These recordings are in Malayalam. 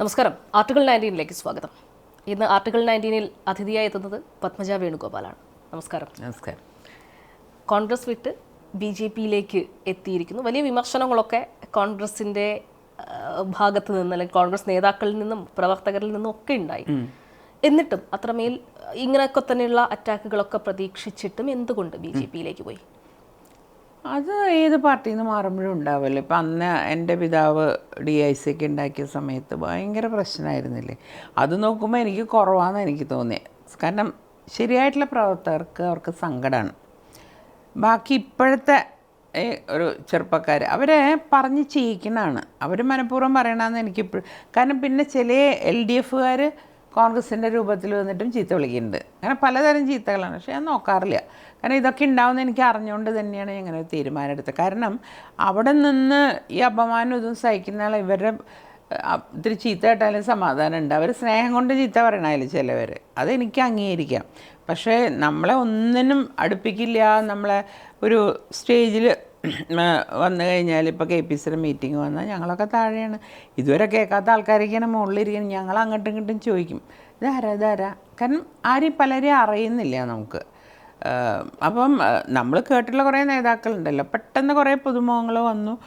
നമസ്കാരം. ആർട്ടിക്കിൾ നയന്റീനിലേക്ക് സ്വാഗതം. ഇന്ന് ആർട്ടിക്കിൾ നയന്റീനിൽ അതിഥിയായി എത്തുന്നത് പത്മജ വേണുഗോപാലാണ്. നമസ്കാരം. നമസ്കാരം. കോൺഗ്രസ് വിട്ട് ബി ജെ പിയിലേക്ക് എത്തിയിരിക്കുന്നു. വലിയ വിമർശനങ്ങളൊക്കെ കോൺഗ്രസിന്റെ ഭാഗത്ത് നിന്ന് അല്ലെങ്കിൽ കോൺഗ്രസ് നേതാക്കളിൽ നിന്നും പ്രവർത്തകരിൽ നിന്നും ഒക്കെ ഉണ്ടായി. എന്നിട്ടും അത്രമേൽ ഇങ്ങനെയൊക്കെ തന്നെയുള്ള അറ്റാക്കുകളൊക്കെ പ്രതീക്ഷിച്ചിട്ടും എന്തുകൊണ്ട് ബി ജെ പിയിലേക്ക് പോയി? അത് ഏത് പാർട്ടിയിൽ നിന്ന് മാറുമ്പോഴും ഉണ്ടാവില്ല ഇപ്പം അന്ന് എന്റെ പിതാവ് ഡി ഐ സിക്ക് ഉണ്ടാക്കിയ സമയത്ത് ഭയങ്കര പ്രശ്നമായിരുന്നില്ലേ? അത് നോക്കുമ്പോൾ എനിക്ക് കുറവാണെന്ന് എനിക്ക് തോന്നിയത് കാരണം ശരിയായിട്ടുള്ള പ്രവർത്തകർക്ക് അവർക്ക് സങ്കടമാണ് ബാക്കി ഇപ്പോഴത്തെ ഒരു ചെറുപ്പക്കാർ അവരെ പറഞ്ഞ് ചെയ്യിക്കണതാണ് അവർ മനഃപൂർവം പറയണമെന്ന് എനിക്കിപ്പോഴും കാരണം പിന്നെ ചില എൽ ഡി എഫുകാർ കോൺഗ്രസിന്റെ രൂപത്തിൽ വന്നിട്ടും ചീത്ത വിളിക്കുന്നുണ്ട്. അങ്ങനെ പലതരം ചീത്തകളാണ്. പക്ഷേ ഞാൻ നോക്കാറില്ല. കാരണം ഇതൊക്കെ ഉണ്ടാവുന്ന എനിക്ക് അറിഞ്ഞുകൊണ്ട് തന്നെയാണ് ഇങ്ങനെ തീരുമാനം എടുത്തത് കാരണം അവിടെ നിന്ന് ഈ അപമാനം ഇതും സഹിക്കുന്ന ആൾ ഇവരുടെ ഇത്തിരി ചീത്ത കേട്ടാലും സമാധാനം ഉണ്ട്. അവർ സ്നേഹം കൊണ്ട് ചീത്ത പറയണതിൽ ചിലവർ അതെനിക്ക് അംഗീകരിക്കാം. പക്ഷേ നമ്മളെ ഒന്നിനും അടുപ്പിക്കില്ല. നമ്മളെ ഒരു സ്റ്റേജിൽ വന്നു കഴിഞ്ഞാൽ ഇപ്പോൾ കെ പി സിയുടെ മീറ്റിംഗ് വന്നാൽ ഞങ്ങളൊക്കെ താഴെയാണ്. ഇതുവരെ കേൾക്കാത്ത ആൾക്കാരൊക്കെയാണ് മുകളിലിരിക്കുന്നത് ഞങ്ങൾ അങ്ങോട്ടും ഇങ്ങോട്ടും ചോദിക്കും. ഇതാരാ ഇതാരാ? കാരണം ആരെയും പലരെയും അറിയുന്നില്ല നമുക്ക്. അപ്പം നമ്മൾ കേട്ടിട്ടുള്ള കുറേ നേതാക്കളുണ്ടല്ലോ. പെട്ടെന്ന് കുറേ പുതുമുഖങ്ങൾ വന്നു.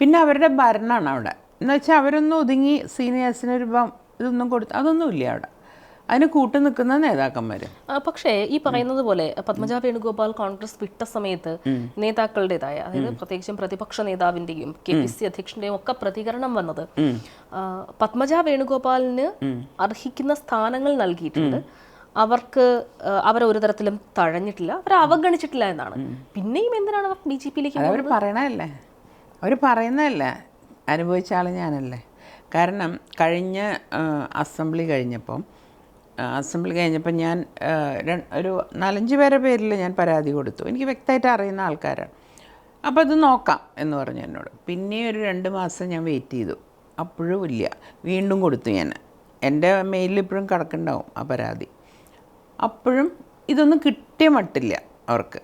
പിന്നെ അവരുടെ ഭരണമാണ് അവിടെ. എന്ന് വെച്ചാൽ അവരൊന്നും ഒതുങ്ങി സീനിയേഴ്സിനൊരു ഇതൊന്നും കൊടുത്ത് അതൊന്നുമില്ല അവിടെ. അതിന് കൂട്ടു നിൽക്കുന്ന നേതാക്കന്മാർ. ആ, പക്ഷേ ഈ പറയുന്നത് പോലെ പത്മജ വേണുഗോപാൽ കോൺഗ്രസ് വിട്ട സമയത്ത് നേതാക്കളുടേതായ അതായത് പ്രത്യേകിച്ചും പ്രതിപക്ഷ നേതാവിന്റെയും കെ പി സി അധ്യക്ഷന്റെയും ഒക്കെ പ്രതികരണം വന്നത് പത്മജ വേണുഗോപാലിന് അർഹിക്കുന്ന സ്ഥാനങ്ങൾ നൽകിയിട്ടുണ്ട്. അവർക്ക് അവരൊരു അവരെ ഒരു തരത്തിലും തഴഞ്ഞിട്ടില്ല അവരെ അവഗണിച്ചിട്ടില്ല എന്നാണ്. പിന്നെയും എന്തിനാണ് അവർ ബി ജെ പിയിലേക്ക് അവർ പറയണല്ലേ അവർ പറയുന്നതല്ലേ. അനുഭവിച്ച ആൾ ഞാനല്ലേ. കാരണം കഴിഞ്ഞ അസംബ്ലി കഴിഞ്ഞപ്പം അസംബ്ലി കഴിഞ്ഞപ്പോൾ ഞാൻ ഒരു നാലഞ്ച് പേരെ പേരിൽ ഞാൻ പരാതി കൊടുത്തു. എനിക്ക് വ്യക്തമായിട്ട് അറിയുന്ന ആൾക്കാരാണ്. അപ്പോൾ അത് നോക്കാം എന്ന് പറഞ്ഞു എന്നോട്. പിന്നെ ഒരു രണ്ട് മാസം ഞാൻ വെയിറ്റ് ചെയ്തു. അപ്പോഴും ഇല്ല. വീണ്ടും കൊടുത്തു ഞാൻ. എന്റെ മെയിലിൽ ഇപ്പോഴും കിടക്കുന്നുണ്ടാവും ആ പരാതി. അപ്പോഴും ഇതൊന്നും കിട്ടിയ മട്ടില്ല അവർക്ക്.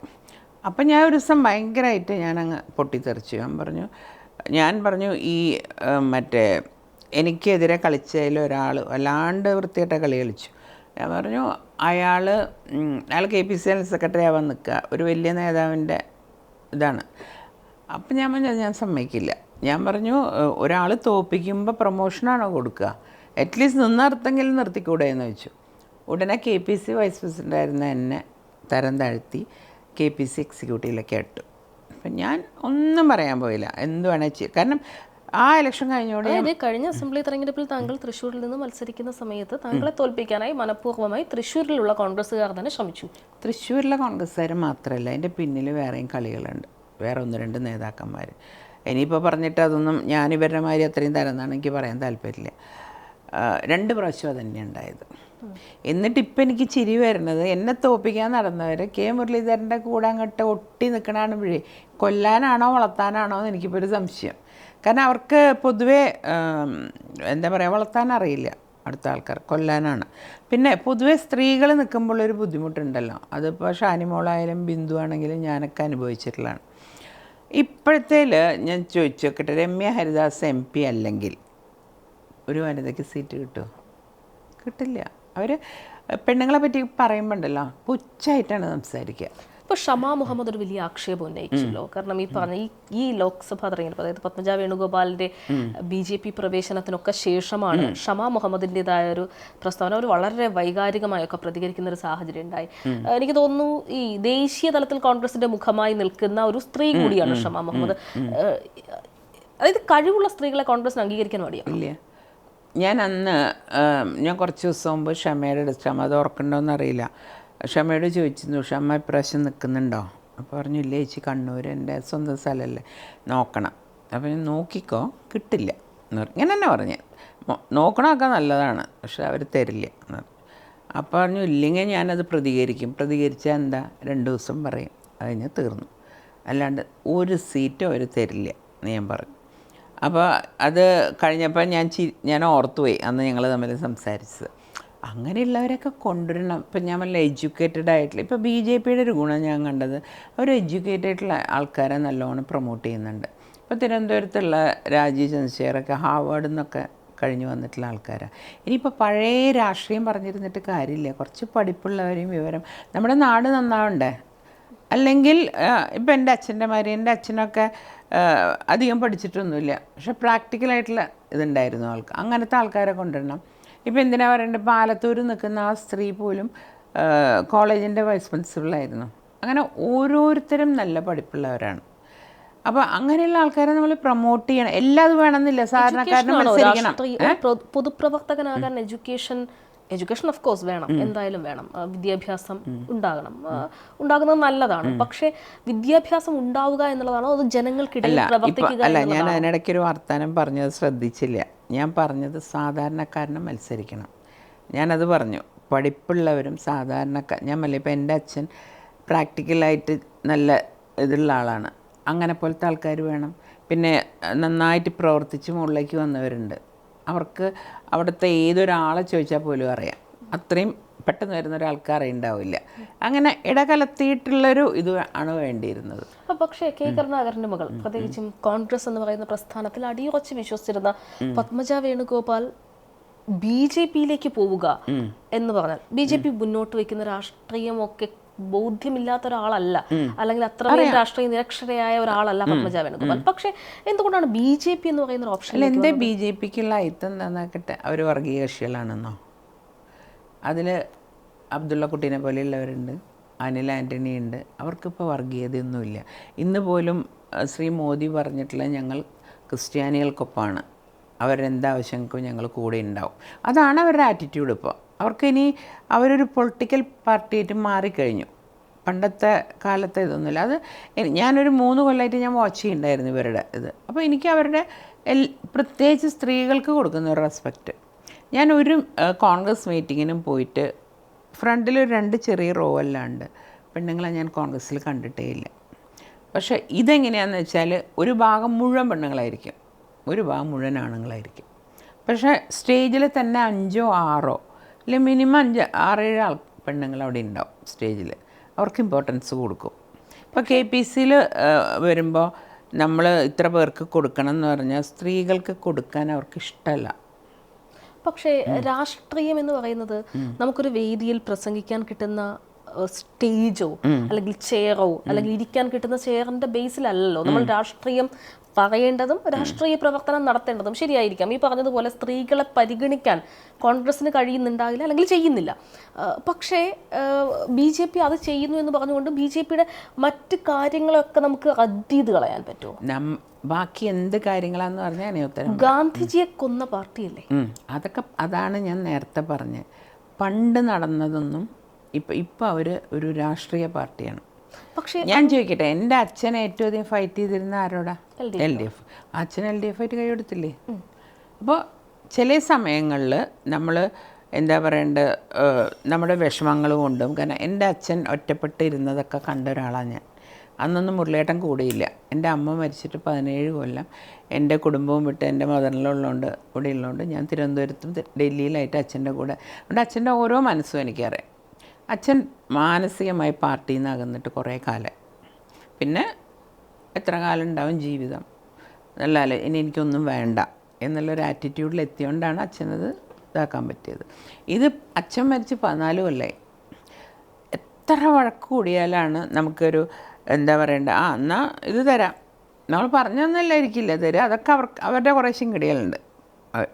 അപ്പം ഞാൻ ഒരു ദിവസം ഭയങ്കരമായിട്ട് ഞാനങ്ങ് പൊട്ടിത്തെറിച്ചു. ഞാൻ പറഞ്ഞു ഞാൻ പറഞ്ഞു ഈ മറ്റേ എനിക്കെതിരെ കളിച്ചതിൽ ഒരാൾ വല്ലാണ്ട് വൃത്തിയായിട്ട കളി കളിച്ചു. ഞാൻ പറഞ്ഞു അയാൾ അയാൾ K P C L secretary ആവാൻ നിൽക്കുക. ഒരു വലിയ നേതാവിന്റെ ഇതാണ്. അപ്പം ഞാൻ പറഞ്ഞു "അത് ഞാൻ സമ്മതിക്കില്ല. ഞാൻ പറഞ്ഞു ഒരാൾ തോപ്പിക്കുമ്പോൾ പ്രൊമോഷനാണോ കൊടുക്കുക? അറ്റ്ലീസ്റ്റ് നിന്നർത്തെങ്കിലും നിർത്തിക്കൂടെ എന്ന് വെച്ചു ഉടനെ K P C vice president ആയിരുന്ന എന്നെ തരം താഴ്ത്തി കെ പി സി എക്സിക്യൂട്ടീവിലേക്ക് ഇട്ടു. അപ്പം ഞാൻ ഒന്നും പറയാൻ പോയില്ല. എന്ത് വേണേൽ കാരണം ആ ഇലക്ഷൻ കഴിഞ്ഞോടെ കഴിഞ്ഞ അസംബ്ലി തെരഞ്ഞെടുപ്പിൽ താങ്കൾ തൃശ്ശൂരിൽ നിന്ന് മത്സരിക്കുന്ന സമയത്ത് താങ്കളെ തോൽപ്പിക്കാനായി മനഃപൂർവമായി തൃശ്ശൂരിലുള്ള കോൺഗ്രസ്സുകാർ തന്നെ ശ്രമിച്ചു. തൃശ്ശൂരിലെ കോൺഗ്രസ്സുകാർ മാത്രമല്ല അതിന്റെ പിന്നിൽ വേറെയും കളികളുണ്ട്. വേറെ ഒന്ന് രണ്ട് നേതാക്കന്മാർ ഇനിയിപ്പോൾ പറഞ്ഞിട്ട് അതൊന്നും ഞാൻ ഇവരുടെ മാതിരി അത്രയും തരുന്നതാണ് എനിക്ക് പറയാൻ താല്പര്യമില്ല. രണ്ട് പ്രാവശ്യം തന്നെ ഉണ്ടായത്. എന്നിട്ട് ഇപ്പം എനിക്ക് ചിരി വരുന്നത് എന്നെ തോപ്പിക്കാൻ നടന്നവർ കെ മുരളീധരന്റെ കൂടെ അങ്ങോട്ട് ഒട്ടി നിൽക്കണാണ് നിൽക്കണാണുമ്പോഴേ കൊല്ലാനാണോ വളർത്താനാണോ എന്ന് എനിക്കിപ്പോൾ ഒരു സംശയം. കാരണം അവർക്ക് പൊതുവേ എന്താ പറയുക വളർത്താൻ അറിയില്ല അടുത്ത ആൾക്കാർ കൊല്ലാനാണ്. പിന്നെ പൊതുവെ സ്ത്രീകൾ നിൽക്കുമ്പോൾ ഒരു ബുദ്ധിമുട്ടുണ്ടല്ലോ. അതിപ്പോൾ ഷാനിമോളായാലും ബിന്ദു ആണെങ്കിലും ഞാനൊക്കെ അനുഭവിച്ചിട്ടുള്ളതാണ്. ഇപ്പോഴത്തേൽ ഞാൻ ചോദിച്ചു നോക്കട്ടെ രമ്യ ഹരിദാസ് എം പി അല്ലെങ്കിൽ ഒരു വനിതയ്ക്ക് സീറ്റ് കിട്ടുമോ കിട്ടില്ല. അവർ പെണ്ണുങ്ങളെ പറ്റി പറയുമ്പോണ്ടല്ലോ പുച്ഛമായിട്ടാണ് സംസാരിക്കുക. ഇപ്പൊ ഷമാ മുഹമ്മദ് ഒരു വലിയ ആക്ഷേപം ഉന്നയിച്ചല്ലോ. കാരണം ഈ പറഞ്ഞ ഈ ലോക്സഭ ലോക്സഭാ തെരഞ്ഞെടുപ്പ് അതായത് പത്മജ വേണുഗോപാലിന്റെ ബി ജെ പി പ്രവേശനത്തിനൊക്കെ ശേഷമാണ് ഷമാ മുഹമ്മദിന്റേതായ ഒരു പ്രസ്താവന അവർ വളരെ വൈകാരികമായൊക്കെ പ്രതികരിക്കുന്ന ഒരു സാഹചര്യം ഉണ്ടായി. എനിക്ക് തോന്നുന്നു ഈ ദേശീയ തലത്തിൽ കോൺഗ്രസിന്റെ മുഖമായി നിൽക്കുന്ന ഒരു സ്ത്രീ കൂടിയാണ് ഷമാ മുഹമ്മദ്. അതായത് കഴിവുള്ള സ്ത്രീകളെ കോൺഗ്രസിന് അംഗീകരിക്കാൻ മടിയാണ്? ഞാൻ അന്ന് ഞാൻ കുറച്ച് ദിവസം മുമ്പ് ക്ഷമയുടെ അടുത്ത് ക്ഷമ അത് ഓർക്കണ്ടോന്ന് ക്ഷമയോട് ചോദിച്ചിരുന്നു ക്ഷമ ഇപ്രാവശ്യം നിൽക്കുന്നുണ്ടോ അപ്പോൾ പറഞ്ഞു ഇല്ല ചേച്ചി കണ്ണൂർ എന്റെ സ്വന്തം സ്ഥലമല്ലേ നോക്കണം. അപ്പോൾ നോക്കിക്കോ കിട്ടില്ല. എന്ന് പറഞ്ഞു. ഇങ്ങനെ തന്നെ പറഞ്ഞു നോക്കണമൊക്കെ നല്ലതാണ് പക്ഷെ അവർ തരില്ല. എന്ന് പറഞ്ഞു. അപ്പോൾ പറഞ്ഞു ഇല്ലെങ്കിൽ ഞാനത് പ്രതികരിക്കും. പ്രതികരിച്ചാൽ എന്താ? രണ്ട് ദിവസം പറയും. അത് കഴിഞ്ഞ് തീർന്നു. അല്ലാണ്ട് ഒരു സീറ്റും അവർ തരില്ല എന്ന് ഞാൻ പറഞ്ഞു. അപ്പോൾ അത് കഴിഞ്ഞപ്പോൾ ഞാൻ ചി ഞാൻ ഓർത്തുപോയി. അന്ന് ഞങ്ങൾ തമ്മിൽ സംസാരിച്ചത്. അങ്ങനെയുള്ളവരൊക്കെ കൊണ്ടുവരണം. ഇപ്പം ഞാൻ വല്ല എഡ്യൂക്കേറ്റഡ് ആയിട്ടുള്ള ഇപ്പോൾ ബി ജെ പിയുടെ ഒരു ഗുണം ഞാൻ കണ്ടത് അവർ എഡ്യൂക്കേറ്റഡ് ആയിട്ടുള്ള ആൾക്കാരെ നല്ലോണം പ്രൊമോട്ട് ചെയ്യുന്നുണ്ട്. ഇപ്പോൾ തിരുവനന്തപുരത്തുള്ള രാജീവ് ചന്ദ്രശേഖരൊക്കെ ഹാർവേഡിൽ എന്നൊക്കെ കഴിഞ്ഞു വന്നിട്ടുള്ള ആൾക്കാരാണ് ഇനിയിപ്പോൾ പഴയ രാഷ്ട്രീയം പറഞ്ഞിരുന്നിട്ട് കാര്യമില്ല. കുറച്ച് പഠിപ്പുള്ളവരെയും വിവരം. നമ്മുടെ നാട് നന്നാവണ്ടേ? അല്ലെങ്കിൽ ഇപ്പം എന്റെ അച്ഛന്റെ മാതിരി എന്റെ അച്ഛനൊക്കെ അധികം പഠിച്ചിട്ടൊന്നുമില്ല. പക്ഷെ പ്രാക്ടിക്കലായിട്ടുള്ള ഇതുണ്ടായിരുന്നു ആൾക്ക്. അങ്ങനത്തെ ആൾക്കാരെ കൊണ്ടുവരണം. ഇപ്പം എന്തിനാ പറയണ്ടത് ആലത്തൂർ നിൽക്കുന്ന ആ സ്ത്രീ പോലും കോളേജിന്റെ വൈസ് പ്രിൻസിപ്പളായിരുന്നു. അങ്ങനെ ഓരോരുത്തരും നല്ല പഠിപ്പുള്ളവരാണ്. അപ്പോൾ അങ്ങനെയുള്ള ആൾക്കാരെ നമ്മൾ പ്രൊമോട്ട് ചെയ്യണം. എല്ലാം അത് വേണമെന്നില്ല. സാധാരണക്കാരനെ പൊതുപ്രവർത്തകനാകാൻ എഡ്യൂക്കേഷൻ എഡ്യൂക്കേഷൻ ഓഫ് കോഴ്സ് വേണം. എന്തായാലും വേണം. വിദ്യാഭ്യാസം ഉണ്ടാകണം. ഉണ്ടാകുന്നത് നല്ലതാണ്. പക്ഷേ വിദ്യാഭ്യാസം ഉണ്ടാവുക എന്നുള്ളതാണോ അത് ജനങ്ങൾക്കിടയിൽ പ്രവർത്തിക്കുക അല്ല ഞാൻ അതിനിടയ്ക്ക് ഒരു വർത്തമാനം പറഞ്ഞത് ശ്രദ്ധിച്ചില്ല. ഞാൻ പറഞ്ഞത് സാധാരണക്കാരനെ മത്സരിക്കണം. ഞാനത് പറഞ്ഞു. പഠിപ്പുള്ളവരും സാധാരണക്കാർ ഞാൻ മല്ല ഇപ്പം എന്റെ അച്ഛൻ പ്രാക്ടിക്കലായിട്ട് നല്ല ഇതുള്ള ആളാണ്. അങ്ങനെ പോലത്തെ ആൾക്കാർ വേണം. പിന്നെ നന്നായിട്ട് പ്രവർത്തിച്ച് മുകളിലേക്ക് വന്നവരുണ്ട്. അവർക്ക് അവിടുത്തെ ഏതൊരാളെ ചോദിച്ചാൽ പോലും അറിയാം. അത്രയും പെട്ടെന്ന് വരുന്ന ഒരാൾക്കാരെ ഉണ്ടാവില്ല. അങ്ങനെ ഇടകലത്തിയിട്ടുള്ളൊരു ഇത് ആണ് വേണ്ടിയിരുന്നത്. പക്ഷേ കെ. കരുണാകരന്റെ മകൾ പ്രത്യേകിച്ചും കോൺഗ്രസ് എന്ന് പറയുന്ന പ്രസ്ഥാനത്തിൽ അടിയുറച്ച് വിശ്വസിച്ചിരുന്ന പത്മജ വേണുഗോപാൽ ബി ജെ പിയിലേക്ക് പോവുക എന്ന് പറഞ്ഞാൽ ബി ജെ പി മുന്നോട്ട് വെക്കുന്ന രാഷ്ട്രീയമൊക്കെ ബോധ്യമില്ലാത്ത ഒരാളല്ല അല്ലെങ്കിൽ അത്രയും രാഷ്ട്രീയ നിരക്ഷരയായ ഒരാളല്ല പത്മജ വേണുഗോപാൽ. പക്ഷേ എന്തുകൊണ്ടാണ് ബി ജെ പി എന്ന് പറയുന്ന ഒരു ഓപ്ഷൻ എന്തേ ബി ജെ പിക്കുള്ള അയിത്തം അവർ വർഗീയ കക്ഷികളാണെന്നോ അതിൽ അബ്ദുള്ള കുട്ടീനെ പോലെയുള്ളവരുണ്ട്. അനിൽ ആന്റണി ഉണ്ട് അവർക്കിപ്പോൾ വർഗീയതയൊന്നുമില്ല. ഇന്ന് പോലും ശ്രീ മോദി പറഞ്ഞിട്ടുള്ള ഞങ്ങൾ ക്രിസ്ത്യാനികൾക്കൊപ്പമാണ്. അവരെന്താവശ്യങ്ങൾക്കും ഞങ്ങൾ കൂടെ ഉണ്ടാവും. അതാണ് അവരുടെ ആറ്റിറ്റ്യൂഡ് ഇപ്പോൾ അവർക്കിനി അവരൊരു പൊളിറ്റിക്കൽ പാർട്ടിയായിട്ട് മാറിക്കഴിഞ്ഞു. പണ്ടത്തെ കാലത്തെ ഇതൊന്നുമില്ല. അത് ഞാനൊരു മൂന്ന് കൊല്ലമായിട്ട് ഞാൻ വാച്ച് ചെയ്യുന്നുണ്ടായിരുന്നു ഇവരുടെ ഇത്. അപ്പോൾ എനിക്ക് അവരുടെ എൽ പ്രത്യേകിച്ച് സ്ത്രീകൾക്ക് കൊടുക്കുന്ന ഒരു റെസ്പെക്റ്റ് ഞാൻ ഒരു കോൺഗ്രസ് മീറ്റിങ്ങിനും പോയിട്ട് ഫ്രണ്ടിൽ ഒരു രണ്ട് ചെറിയ റോ അല്ലാണ്ട് പെണ്ണുങ്ങളെ ഞാൻ കോൺഗ്രസ്സിൽ കണ്ടിട്ടേ ഇല്ല. പക്ഷേ ഇതെങ്ങനെയാണെന്ന് വെച്ചാൽ ഒരു ഭാഗം മുഴുവൻ പെണ്ണുങ്ങളായിരിക്കും. ഒരു ഭാഗം മുഴുവൻ ആണുങ്ങളായിരിക്കും. പക്ഷേ സ്റ്റേജിൽ തന്നെ അഞ്ചോ ആറോ അല്ലെങ്കിൽ മിനിമം അഞ്ച് ആറേഴ് ആൾ പെണ്ണുങ്ങൾ അവിടെ ഉണ്ടാവും സ്റ്റേജിൽ അവർക്ക് ഇമ്പോർട്ടൻസ് കൊടുക്കും. ഇപ്പോൾ കെ പി സിയിൽ വരുമ്പോൾ നമ്മൾ ഇത്ര പേർക്ക് കൊടുക്കണം എന്ന് പറഞ്ഞാൽ സ്ത്രീകൾക്ക് കൊടുക്കാൻ അവർക്ക് ഇഷ്ടമല്ല പക്ഷേ രാഷ്ട്രീയം എന്ന് പറയുന്നത് നമുക്കൊരു വേദിയിൽ പ്രസംഗിക്കാൻ കിട്ടുന്ന സ്റ്റേജോ അല്ലെങ്കിൽ ചെയറോ അല്ലെങ്കിൽ ഇരിക്കാൻ കിട്ടുന്ന ചെയറിന്റെ ബേസിലല്ലല്ലോ. നമ്മൾ രാഷ്ട്രീയം പറയേണ്ടതും രാഷ്ട്രീയ പ്രവർത്തനം നടത്തേണ്ടതും ശരിയായിരിക്കാം. ഈ പറഞ്ഞതുപോലെ സ്ത്രീകളെ പരിഗണിക്കാൻ കോൺഗ്രസിന് കഴിയുന്നുണ്ടാകില്ല അല്ലെങ്കിൽ ചെയ്യുന്നില്ല. പക്ഷേ ബി ജെ പി അത് ചെയ്യുന്നു എന്ന് പറഞ്ഞുകൊണ്ട് ബി ജെ പിയുടെ മറ്റ് കാര്യങ്ങളൊക്കെ നമുക്ക് റദ്ദ് ചെയ്ത് കളയാൻ പറ്റുമോ? ബാക്കി എന്ത് കാര്യങ്ങളാന്ന് പറഞ്ഞാൽ ഉത്തരം ഗാന്ധിജിയെ കൊന്ന പാർട്ടിയല്ലേ. അതൊക്കെ അതാണ് ഞാൻ നേരത്തെ പറഞ്ഞത് പണ്ട് നടന്നതൊന്നും ഇപ്പം ഇപ്പം അവർ ഒരു രാഷ്ട്രീയ പാർട്ടിയാണ്. പക്ഷേ ഞാൻ ചോദിക്കട്ടെ എന്റെ അച്ഛൻ ഏറ്റവും അധികം ഫൈറ്റ് ചെയ്തിരുന്ന ആരോടാ? എൽ ഡി എഫ് അച്ഛൻ എൽ ഡി എഫ് ആയിട്ട് കൈയെടുത്തില്ലേ അപ്പോൾ ചില സമയങ്ങളിൽ നമ്മൾ എന്താ പറയണ്ടത് നമ്മുടെ വിഷമങ്ങൾ കൊണ്ടും കാരണം എന്റെ അച്ഛൻ ഒറ്റപ്പെട്ടിരുന്നതൊക്കെ കണ്ട ഒരാളാണ് ഞാൻ. അന്നൊന്നും മുരളിയേട്ടൻ കൂടിയില്ല. എന്റെ അമ്മ മരിച്ചിട്ട് പതിനേഴ് കൊല്ലം എന്റെ കുടുംബവും വിട്ട് എന്റെ മദറിലുള്ളതുകൊണ്ട് ഇവിടെ ഉള്ളതുകൊണ്ട് ഞാൻ തിരുവനന്തപുരത്തും ഡൽഹിയിലായിട്ട് അച്ഛന്റെ കൂടെ. അതുകൊണ്ട് അച്ഛന്റെ ഓരോ മനസ്സും എനിക്കറിയാം. അച്ഛൻ മാനസികമായി പാർട്ടിയിൽ നിന്ന് അകന്നിട്ട് കുറേ കാലം. പിന്നെ എത്ര കാലം ഉണ്ടാവും ജീവിതം? നല്ല അല്ല ഇനി എനിക്കൊന്നും വേണ്ട എന്നുള്ളൊരു ആറ്റിറ്റ്യൂഡിൽ എത്തിയോണ്ടാണ് അച്ഛനത് ഇതാക്കാൻ പറ്റിയത്. ഇത് അച്ഛൻ മരിച്ച് പതിനാല് കൊല്ലേ എത്ര വഴക്ക് കൂടിയാലാണ് നമുക്കൊരു എന്താ പറയണ്ട? ആ എന്നാൽ ഇത് തരാം. നമ്മൾ പറഞ്ഞൊന്നല്ല ഇരിക്കില്ല തരാം. അതൊക്കെ അവർക്ക് അവരുടെ കുറേ ശിങ്കടികളുണ്ട്.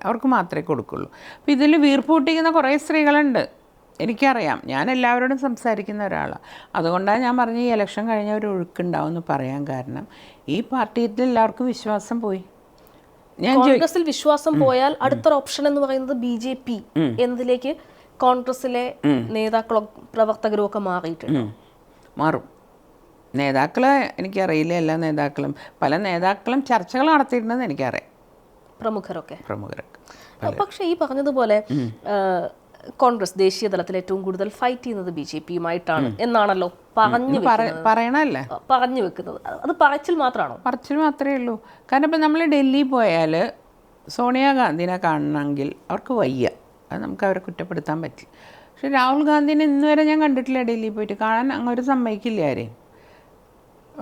അവർക്ക് മാത്രമേ കൊടുക്കുള്ളൂ. അപ്പോൾ ഇതിൽ വീർപ്പ് പൊട്ടിക്കുന്ന കുറേ സ്ത്രീകളുണ്ട്. എനിക്കറിയാം. ഞാൻ എല്ലാവരോടും സംസാരിക്കുന്ന ഒരാളാണ് അതുകൊണ്ടാണ് ഞാൻ പറഞ്ഞ ഈ ഇലക്ഷൻ കഴിഞ്ഞ ഒരു ഒഴുക്കുണ്ടാവും എന്ന് പറയാൻ കാരണം. ഈ പാർട്ടിയിൽ എല്ലാവർക്കും വിശ്വാസം പോയി. ഞാൻ കോൺഗ്രസിൽ വിശ്വാസം പോയാൽ അടുത്തൊരു ഓപ്ഷൻ എന്ന് പറയുന്നത് ബി ജെ പി എന്നതിലേക്ക് കോൺഗ്രസിലെ നേതാക്കളും പ്രവർത്തകരും ഒക്കെ മാറിയിട്ടുണ്ട് മാറും. നേതാക്കളെ എനിക്കറിയില്ല. എല്ലാ നേതാക്കളും പല നേതാക്കളും ചർച്ചകൾ നടത്തിയിട്ടുണ്ടെന്ന് എനിക്കറിയാം. പ്രമുഖരൊക്കെ. പ്രമുഖരൊക്കെ. പക്ഷേ ഈ പറഞ്ഞതുപോലെ കോൺഗ്രസ് ദേശീയ തലത്തിൽ ഏറ്റവും കൂടുതൽ ഫൈറ്റ് ചെയ്യുന്നത് ബി ജെ പിയുമായിട്ടാണ് എന്നാണല്ലോ പറഞ്ഞു പറ പറയണല്ലേ പറഞ്ഞു വെക്കുന്നത്. അത് അത് പറച്ചിൽ മാത്രമാണോ? പറച്ചിൽ മാത്രമേ ഉള്ളൂ. കാരണം ഇപ്പം നമ്മൾ ഡൽഹി പോയാൽ സോണിയാഗാന്ധിനെ കാണണമെങ്കിൽ അവർക്ക് വയ്യ. അത് നമുക്ക് അവരെ കുറ്റപ്പെടുത്താൻ പറ്റില്ല. പക്ഷെ രാഹുൽ ഗാന്ധിനെ ഇന്ന് വരെ ഞാൻ കണ്ടിട്ടില്ല ഡൽഹിയിൽ പോയിട്ട്. കാണാൻ അങ്ങോട്ട് സമ്മതിക്കില്ല ആരെയും.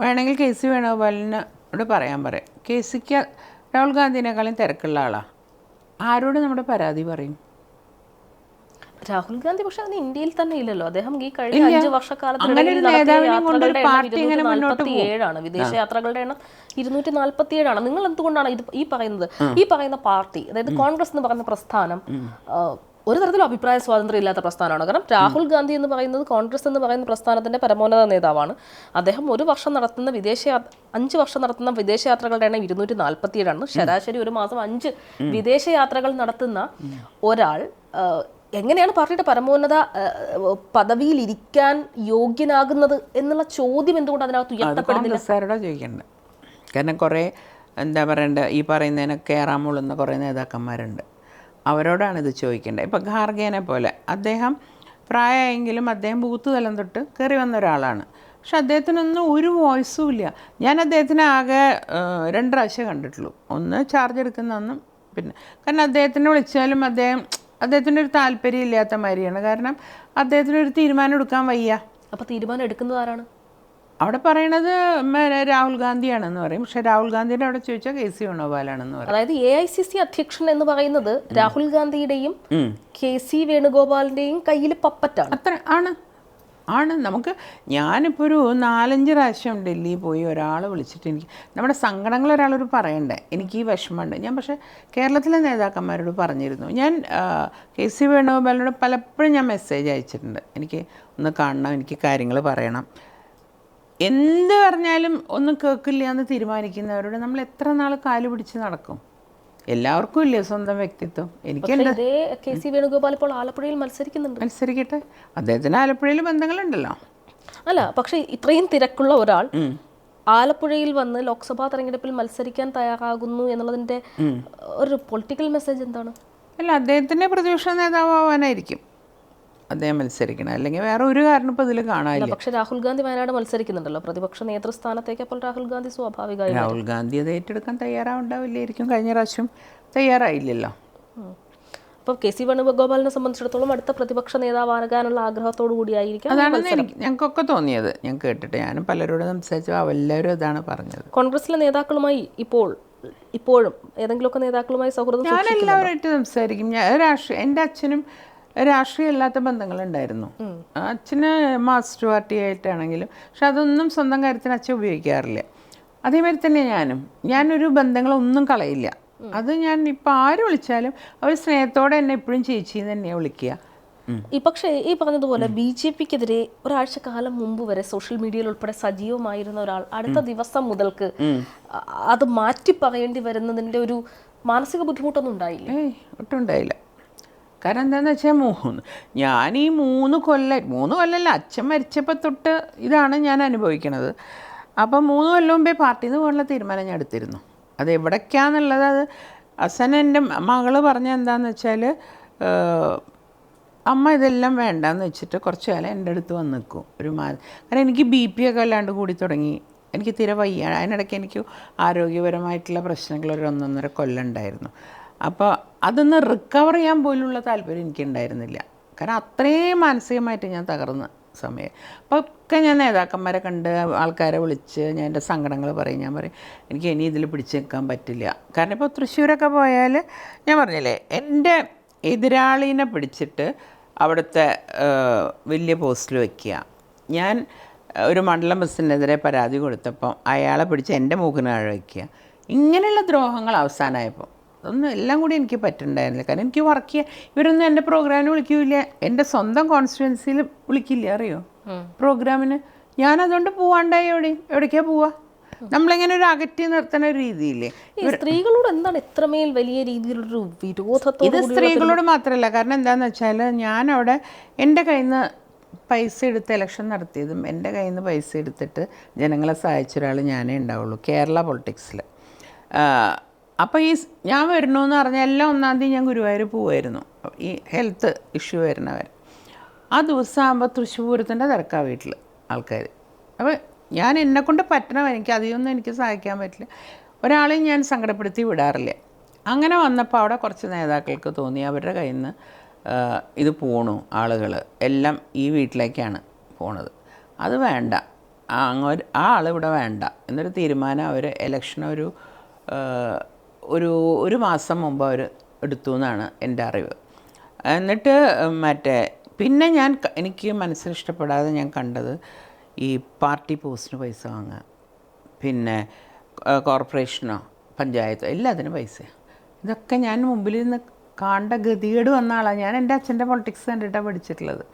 വേണമെങ്കിൽ കെ സി വേണുഗോപാലിനോട് പറയാൻ പറയാം. കെ സിക്ക് രാഹുൽ ഗാന്ധിനേക്കാളും തിരക്കുള്ള ആളാണ് ആരോട് നമ്മുടെ പരാതി പറയും? രാഹുൽ ഗാന്ധി പക്ഷെ അതിന് ഇന്ത്യയിൽ തന്നെ ഇല്ലല്ലോ. അദ്ദേഹം ഈ കഴിഞ്ഞ. അഞ്ച് ഏഴാണ് വിദേശ യാത്രകളുടെ എണ്ണം ഇരുന്നൂറ്റി നാൽപ്പത്തി ഏഴാണ് നിങ്ങൾ എന്തുകൊണ്ടാണ് ഇത് ഈ പറയുന്നത്? ഈ പറയുന്ന പാർട്ടി അതായത് കോൺഗ്രസ് എന്ന് പറയുന്ന പ്രസ്ഥാനം ഒരു തരത്തിലും അഭിപ്രായ സ്വാതന്ത്ര്യം ഇല്ലാത്ത പ്രസ്ഥാനമാണ്. കാരണം രാഹുൽ ഗാന്ധി എന്ന് പറയുന്നത് കോൺഗ്രസ് എന്ന് പറയുന്ന പ്രസ്ഥാനത്തിന്റെ പരമോന്നത നേതാവാണ്. അദ്ദേഹം ഒരു വർഷം നടത്തുന്ന വിദേശ അഞ്ച് വർഷം നടത്തുന്ന വിദേശ യാത്രകളുടെ എണ്ണം ഇരുന്നൂറ്റി നാൽപ്പത്തി ഏഴാണ് ശരാശരി ഒരു മാസം അഞ്ച് വിദേശ യാത്രകൾ നടത്തുന്ന ഒരാൾ എങ്ങനെയാണ് പാർട്ടിയുടെ പരമോന്നത പദവിയിൽ ഇരിക്കാൻ യോഗ്യനാകുന്നത് എന്നുള്ള ചോദ്യം എന്തുകൊണ്ട് അതിനകത്ത് അത് ഉയർത്തപ്പെടുന്നില്ല? ചോദിക്കേണ്ടത് കാരണം കുറേ എന്താ പറയണ്ട ഈ പറയുന്നതിനൊക്കെ കയറാൻ മുള്ളുന്ന കുറേ നേതാക്കന്മാരുണ്ട്. അവരോടാണ് ഇത് ചോദിക്കേണ്ടത്. ഇപ്പം ഖാർഗേനെ പോലെ അദ്ദേഹം പ്രായമായെങ്കിലും അദ്ദേഹം ബൂത്ത് തലം തൊട്ട് കയറി വന്ന ഒരാളാണ്. പക്ഷെ അദ്ദേഹത്തിനൊന്നും ഒരു വോയിസും ഇല്ല. ഞാൻ അദ്ദേഹത്തിനെ ആകെ രണ്ട് പ്രാവശ്യം കണ്ടിട്ടുള്ളൂ. ഒന്ന് ചാർജ് എടുക്കുന്ന ഒന്നും പിന്നെ കാരണം അദ്ദേഹത്തിനെ വിളിച്ചാലും അദ്ദേഹം അദ്ദേഹത്തിന്റെ ഒരു താല്പര്യം ഇല്ലാത്ത മാതിരിയാണ് കാരണം അദ്ദേഹത്തിന് ഒരു തീരുമാനം എടുക്കാൻ വയ്യ. അപ്പോൾ തീരുമാനം എടുക്കുന്നത് ആരാണ്? അവിടെ പറയണത് രാഹുൽ ഗാന്ധിയാണെന്ന് പറയും. പക്ഷെ രാഹുൽ ഗാന്ധിയുടെ അവിടെ ചോദിച്ചാൽ കെ സി വേണുഗോപാലാണെന്ന് പറയും. അതായത് എ ഐ സി സി അധ്യക്ഷൻ എന്ന് പറയുന്നത് രാഹുൽ ഗാന്ധിയുടെയും കെ സി വേണുഗോപാലിന്റെയും കയ്യിൽ പപ്പറ്റാണ്. അത്ര ആണ്. ആണ്. നമുക്ക് ഞാനിപ്പോൾ ഒരു നാലഞ്ച് പ്രാവശ്യം ഡൽഹിയിൽ പോയി ഒരാൾ വിളിച്ചിട്ട് എനിക്ക് നമ്മുടെ സങ്കടങ്ങൾ ഒരാളോട് പറയണ്ടേ? എനിക്ക് ഈ വിഷമമുണ്ട്. ഞാൻ പക്ഷേ കേരളത്തിലെ നേതാക്കന്മാരോട് പറഞ്ഞിരുന്നു. ഞാൻ കെ സി വേണുഗോപാലിനോട് പലപ്പോഴും ഞാൻ മെസ്സേജ് അയച്ചിട്ടുണ്ട്. എനിക്ക് ഒന്ന് കാണണം എനിക്ക് കാര്യങ്ങൾ പറയണം. എന്ത് പറഞ്ഞാലും ഒന്നും കേൾക്കില്ല എന്ന് തീരുമാനിക്കുന്നവരോട് നമ്മൾ എത്ര നാൾ കാൽ പിടിച്ച് നടക്കും? എല്ലാവർക്കും ഇല്ലേ സ്വന്തം വ്യക്തിത്വം? എനിക്ക് കെ സി വേണുഗോപാൽ ഇപ്പോൾ ആലപ്പുഴയിൽ മത്സരിക്കുന്നുണ്ട്. മത്സരിക്കട്ടെ. അദ്ദേഹത്തിന് ആലപ്പുഴയിൽ ബന്ധങ്ങളുണ്ടല്ലോ. അല്ല പക്ഷേ ഇത്രയും തിരക്കുള്ള ഒരാൾ ആലപ്പുഴയിൽ വന്ന് ലോക്സഭാ തെരഞ്ഞെടുപ്പിൽ മത്സരിക്കാൻ തയ്യാറാകുന്നു എന്നുള്ളതിന്റെ ഒരു പൊളിറ്റിക്കൽ മെസ്സേജ് എന്താണ്? അല്ല അദ്ദേഹത്തിന്റെ പ്രതിപക്ഷ നേതാവാനായിരിക്കും അദ്ദേഹം മത്സരിക്കണം. അല്ലെങ്കിൽ വേറെ ഒരു കാരണം ഇപ്പോൾ ഇതിൽ കാണാനില്ല. പക്ഷെ രാഹുൽ ഗാന്ധി വയനാട് മത്സരിക്കുന്നുണ്ടല്ലോ. പ്രതിപക്ഷ നേതൃസ്ഥാനത്തേക്ക് അപ്പോൾ രാഹുൽ ഗാന്ധി സ്വാഭാവികമായി രാഹുൽ ഗാന്ധി അത് ഏറ്റെടുക്കാൻ തയ്യാറാവുണ്ടാവില്ലായിരിക്കും. കഴിഞ്ഞ പ്രാവശ്യം തയ്യാറായില്ലല്ലോ. അപ്പോൾ കെ സി വേണുഗോപാലിനെ സംബന്ധിച്ചിടത്തോളം അടുത്ത പ്രതിപക്ഷ നേതാവാകാനുള്ള ആഗ്രഹത്തോടു കൂടിയായിരിക്കും അതാണ് എനിക്ക് ഞങ്ങൾക്കൊക്കെ തോന്നിയത്. ഞാൻ കേട്ടിട്ട് ഞാനും പലരോടും സംസാരിച്ചു. എല്ലാവരും അതാണ് പറഞ്ഞത്. കോൺഗ്രസിലെ നേതാക്കളുമായി ഇപ്പോൾ ഇപ്പോഴും ഏതെങ്കിലുമൊക്കെ നേതാക്കളുമായി സൗഹൃദം ഞാൻ എല്ലാവരുമായിട്ട് സംസാരിക്കും. ഞാൻ രാഷ്ട്രീയ എന്റെ അച്ഛനും രാഷ്ട്രീയ അല്ലാത്ത ബന്ധങ്ങളുണ്ടായിരുന്നു അച്ഛന് മാസ്റ്റർ പാർട്ടി ആയിട്ടാണെങ്കിലും പക്ഷെ അതൊന്നും സ്വന്തം കാര്യത്തിന് അച്ഛൻ ഉപയോഗിക്കാറില്ല. അതേമാതിരി തന്നെ ഞാനും. ഞാനൊരു ബന്ധങ്ങളൊന്നും കളയില്ല. അത് ഞാൻ ഇപ്പം ആര് വിളിച്ചാലും അവർ സ്നേഹത്തോടെ എന്നെ എപ്പോഴും ചേച്ചി തന്നെയാണ് വിളിക്കുക. ഈ പക്ഷേ ഈ പറഞ്ഞതുപോലെ ബി ജെ പിക്കെതിരെ ഒരാഴ്ച കാലം മുമ്പ് വരെ സോഷ്യൽ മീഡിയയിൽ ഉൾപ്പെടെ സജീവമായിരുന്ന ഒരാൾ അടുത്ത ദിവസം മുതൽക്ക് അത് മാറ്റി പറയേണ്ടി വരുന്നതിന്റെ ഒരു മാനസിക ബുദ്ധിമുട്ടൊന്നും ഉണ്ടായില്ല. ഒട്ടും ഉണ്ടായില്ല. കാരണം എന്താണെന്ന് വെച്ചാൽ മൂന്ന്. ഞാൻ ഈ മൂന്ന് കൊല്ലം മൂന്ന് കൊല്ലമല്ല അച്ഛൻ മരിച്ചപ്പോൾ തൊട്ട് ഇതാണ് ഞാൻ അനുഭവിക്കണത്. അപ്പം മൂന്ന് കൊല്ലം മുമ്പേ പാർട്ടിയിൽ നിന്ന് പോകാനുള്ള തീരുമാനം ഞാൻ എടുത്തിരുന്നു. അത് എവിടേക്കാന്നുള്ളത് അത് അസൻ എന്റെ മകൾ പറഞ്ഞ എന്താണെന്ന് വെച്ചാൽ അമ്മ ഇതെല്ലാം വേണ്ടാന്ന് വെച്ചിട്ട് കുറച്ച് കാലം എന്റെ അടുത്ത് വന്ന് നിൽക്കും ഒരു മാ കാരണം എനിക്ക് ബി പി ഒക്കെ അല്ലാണ്ട് കൂടി തുടങ്ങി. എനിക്ക് തീരെ വയ്യ. അതിനിടയ്ക്ക് എനിക്ക് ആരോഗ്യപരമായിട്ടുള്ള പ്രശ്നങ്ങൾ ഒരു ഒന്നൊന്നര കൊല്ലം ഉണ്ടായിരുന്നു. അപ്പോൾ അതൊന്ന് റിക്കവർ ചെയ്യാൻ പോലുള്ള താല്പര്യം എനിക്കുണ്ടായിരുന്നില്ല. കാരണം അത്രയും മാനസികമായിട്ട് ഞാൻ തകർന്ന സമയം. അപ്പോൾ ഒക്കെ ഞാൻ നേതാക്കന്മാരെ കണ്ട് ആൾക്കാരെ വിളിച്ച് ഞാൻ എന്റെ സങ്കടങ്ങൾ പറയും. ഞാൻ പറയും എനിക്ക് ഇനി ഇതിൽ പിടിച്ച് നിൽക്കാൻ പറ്റില്ല. കാരണം ഇപ്പോൾ തൃശ്ശൂരൊക്കെ പോയാൽ ഞാൻ പറഞ്ഞില്ലേ എന്റെ എതിരാളിനെ പിടിച്ചിട്ട് അവിടുത്തെ വലിയ പോസ്റ്റിൽ വയ്ക്കുക ഞാൻ ഒരു മണ്ഡലം ബസ്സിനെതിരെ പരാതി കൊടുത്തപ്പം അയാളെ പിടിച്ച് എന്റെ മൂക്കിന് താഴെ വയ്ക്കുക ഇങ്ങനെയുള്ള ദ്രോഹങ്ങൾ അവസാനമായപ്പോൾ അതൊന്നും എല്ലാം കൂടി എനിക്ക് പറ്റുന്നുണ്ടായിരുന്നില്ല കാരണം എനിക്ക് വർക്ക് ചെയ്യാൻ ഇവരൊന്നും എന്റെ പ്രോഗ്രാമിന് വിളിക്കില്ല. എന്റെ സ്വന്തം കോൺസ്റ്റിറ്റ്യുവൻസിയിൽ വിളിക്കില്ല അറിയോ? പ്രോഗ്രാമിന് ഞാനതുകൊണ്ട് പോവാണ്ടായി എവിടെ? എവിടേക്കാണ് പോവാ? നമ്മളിങ്ങനെ ഒരു അകറ്റി നിർത്തുന്ന ഒരു രീതിയില്ലേ? സ്ത്രീകളോട് എന്താണ് ഇത്രമേൽ വലിയ രീതിയിലൊരു വിരോധത്തോട് ഇത് സ്ത്രീകളോട് മാത്രമല്ല. കാരണം എന്താണെന്ന് വെച്ചാൽ ഞാൻ അവിടെ എന്റെ കയ്യിൽ നിന്ന് പൈസ എടുത്ത് ഇലക്ഷൻ നടത്തിയതും എന്റെ കയ്യിൽ നിന്ന് പൈസ എടുത്തിട്ട് ജനങ്ങളെ സഹായിച്ച ഒരാൾ ഞാനേ ഉണ്ടാവുള്ളൂ കേരള പൊളിറ്റിക്സിൽ അപ്പോൾ ഈ ഞാൻ വരണമെന്ന് പറഞ്ഞാൽ എല്ലാം ഒന്നാം തീയതി ഞാൻ ഗുരുവായൂർ പോവായിരുന്നു. ഈ ഹെൽത്ത് ഇഷ്യൂ വരുന്നവർ ആ ദിവസം ആകുമ്പോൾ തൃശ്ശൂർ പൂരത്തിന്റെ തിരക്കാ വീട്ടിൽ ആൾക്കാർ അപ്പോൾ ഞാൻ എന്നെക്കൊണ്ട് പറ്റണം എനിക്ക് അധികമൊന്നും എനിക്ക് സഹായിക്കാൻ പറ്റില്ല. ഒരാളെയും ഞാൻ സങ്കടപ്പെടുത്തി വിടാറില്ല. അങ്ങനെ വന്നപ്പോൾ അവിടെ കുറച്ച് നേതാക്കൾക്ക് തോന്നി അവരുടെ കയ്യിൽ നിന്ന് ഇത് പോണു ആളുകൾ എല്ലാം ഈ വീട്ടിലേക്കാണ് പോണത്. അത് വേണ്ട. ആ ആൾ ഇവിടെ വേണ്ട. എന്നൊരു തീരുമാനം അവർ ഇലക്ഷൻ ഒരു ഒരു ഒരു മാസം മുമ്പ് അവർ എടുത്തു എന്നാണ് എന്റെ അറിവ്. എന്നിട്ട് മറ്റേ പിന്നെ ഞാൻ എനിക്ക് മനസ്സിൽ ഇഷ്ടപ്പെടാതെ ഞാൻ കണ്ടത് ഈ പാർട്ടി പോസ്റ്റിന് പൈസ വാങ്ങുക. പിന്നെ കോർപ്പറേഷനോ പഞ്ചായത്തോ എല്ലാത്തിനും പൈസ. ഇതൊക്കെ ഞാൻ മുമ്പിൽ നിന്ന് കാണ്ട ഗതികേട് വന്ന ആളാണ്. ഞാൻ എന്റെ അച്ഛന്റെ പൊളിറ്റിക്സ് കണ്ടിട്ടാണ് പഠിച്ചിട്ടുള്ളത്.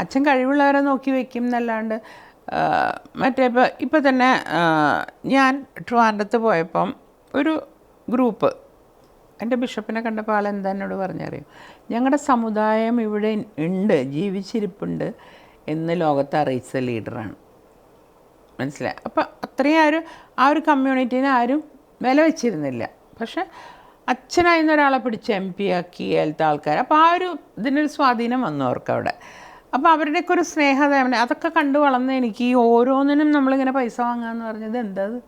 അച്ഛൻ കഴിവുള്ളവരെ നോക്കി വയ്ക്കും എന്നല്ലാണ്ട് മറ്റേ ഇപ്പോൾ ഇപ്പോൾ തന്നെ ഞാൻ ട്രിവാൻഡ്രത്ത് പോയപ്പം ഒരു ഗ്രൂപ്പ്. എന്റെ ബിഷപ്പിനെ കണ്ടപ്പോൾ ആൾ എന്താ എന്നോട് പറഞ്ഞറിയും? ഞങ്ങളുടെ സമുദായം ഇവിടെ ഉണ്ട് ജീവിച്ചിരിപ്പുണ്ട് എന്ന് ലോകത്തെ അറിയിച്ച ലീഡറാണ്. മനസ്സിലായി? അപ്പം അത്രയും ആ ഒരു ആ ഒരു കമ്മ്യൂണിറ്റീനെ ആരും വില വെച്ചിരുന്നില്ല. പക്ഷേ അച്ഛനായിരുന്ന ഒരാളെ പിടിച്ച് എം പി ആക്കി അതിലത്തെ ആൾക്കാർ അപ്പോൾ ആ ഒരു ഇതിനൊരു സ്വാധീനം വന്നു അവർക്ക് അവിടെ. അപ്പോൾ അവരുടെയൊക്കെ ഒരു സ്നേഹതമന അതൊക്കെ കണ്ടു വളർന്ന എനിക്ക് ഈ ഓരോന്നിനും നമ്മളിങ്ങനെ പൈസ വാങ്ങാന്ന് പറഞ്ഞത് എന്താ